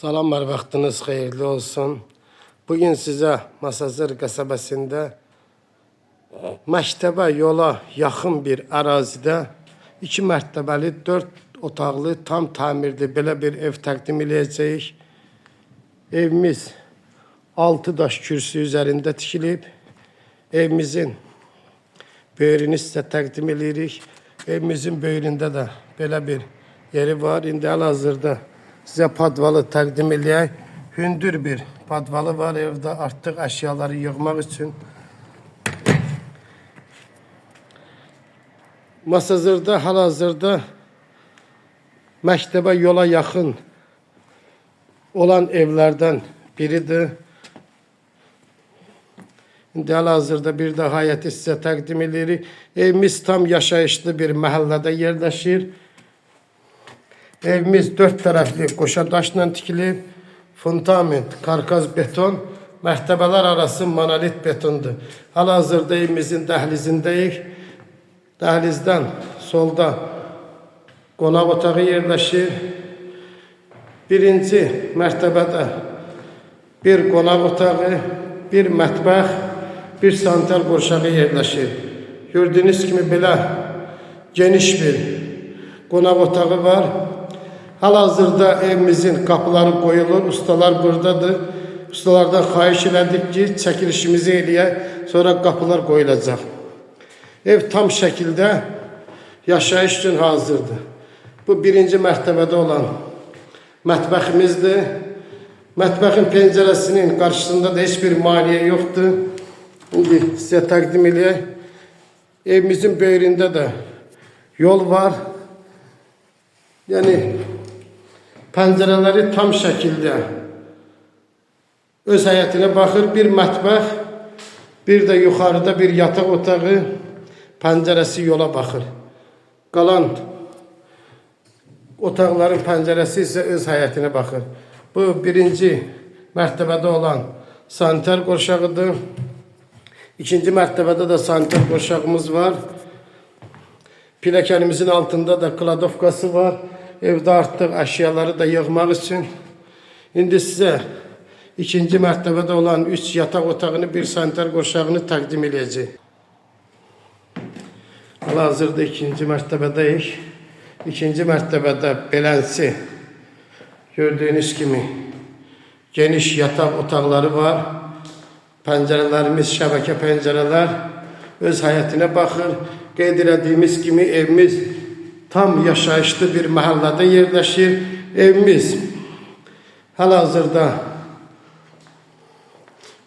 Salamlar, vaxtınız xeyirli olsun. Bugün sizə Masazır qəsəbəsində məktəbə yola yaxın bir ərazidə iki mərtəbəli, dörd otaqlı, tam təmirli belə bir ev təqdim edəcəyik. Evimiz 6 daş kürsü üzərində tikilib. Evimizin böyrünü sizə təqdim edirik. Evimizin böyründə də belə bir yeri var. İndi hal-hazırda sizə padvalı təqdim edək. Hündür bir padvalı var evdə artıq əşyaları yığmaq üçün. Masazırda hal-hazırda məktəbə yola yaxın olan evlərdən biridir. İndi hal-hazırda bir də hayəti sizə təqdim edirik. Evimiz tam yaşayışlı bir məhəllədə yerləşir. Evimiz dört tərəfli qoşa daşla tikilib. Fundament, karkaz beton, mərtəbələr arası monolit betondur. Hal-hazırda evimizin dəhlizindəyik. Dəhlizdən solda qonaq otağı yerləşir. Birinci mərtəbədə bir qonaq otağı, bir mətbəx, bir sanitar qurşağı yerləşir. Gördüyünüz kimi belə geniş bir qonaq otağı var. Hal-hazırda evimizin kapıları koyulur. Ustalar buradadır. Ustalardan xahiş elədik ki, çəkilişimizi eləyək, sonra kapılar qoyulacaq. Ev tam şəkildə yaşayış üçün hazırdır. Bu birinci mərtəbədə olan mətbəximizdir. Mətbəxin pəncərəsinin qarşısında da heç bir maniyə yoxdur. İndi sizə təqdim eləyək. Evimizin böyründə də yol var. Yəni pəncərələri tam şəkildə öz həyətinə baxır. Bir mətbəx, bir də yuxarıda bir yataq otağı, pəncərəsi yola baxır. Qalan otaqların pəncərəsi isə öz həyətinə baxır. Bu birinci mərtəbədə olan sanitar qurşağıdır. İkinci mərtəbədə də sanitar qurşağımız var. Pilləkənimizin altında da kladovkası var. Evdə artıq əşyaları da yığmaq üçün. İndi sizə ikinci mərtəbədə olan üç yataq otağını, bir sanitar qurşağını təqdim edəcək. Hal-hazırda ikinci mərtəbədəyik. İkinci mərtəbədə belənsi gördüyünüz kimi geniş yataq otaqları var. Pəncərələrimiz şəbəkə pəncərələr öz həyətinə baxır. Qeyd elədiyimiz kimi evimiz tam yaşayışlı bir məhəllədə yerləşir. Evimiz hal-hazırda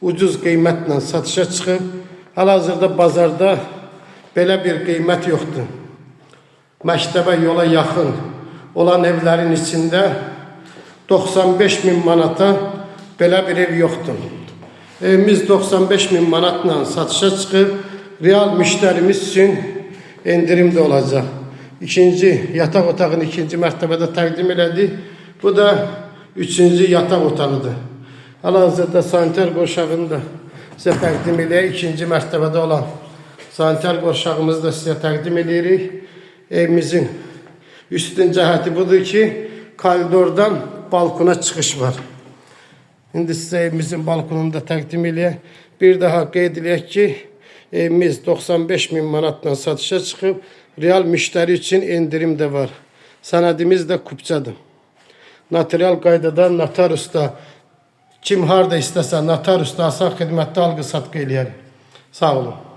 ucuz qiymətlə satışa çıxıb. Hal-hazırda bazarda belə bir qiymət yoxdur. Məktəbə yola yaxın olan evlərin içində 95 min manata belə bir ev yoxdur. Evimiz 95 min manatla satışa çıxıb. Real müştərimiz üçün endirim də olacaq. İkinci yataq otağını ikinci mərtəbədə təqdim elədik. Bu da üçüncü yataq otağıdır. Hal-hazırda sanitar qurşağını da sizə təqdim edək. İkinci mərtəbədə olan sanitar qurşağımızı da sizə təqdim edirik. Evimizin üstün cəhəti budur ki, koridordan balkona çıxış var. İndi sizə evimizin balkonunu da təqdim eləyək. Bir daha qeyd eləyək ki, evimiz 95 min manatla satışa çıxıb. Real müştəri üçün endirim də var. Sənədimiz də kupçadır. Notarial qaydada notarusda kim harda istəsə notarusda asan xidmətdə alqı-satqı eləyər. Sağ olun.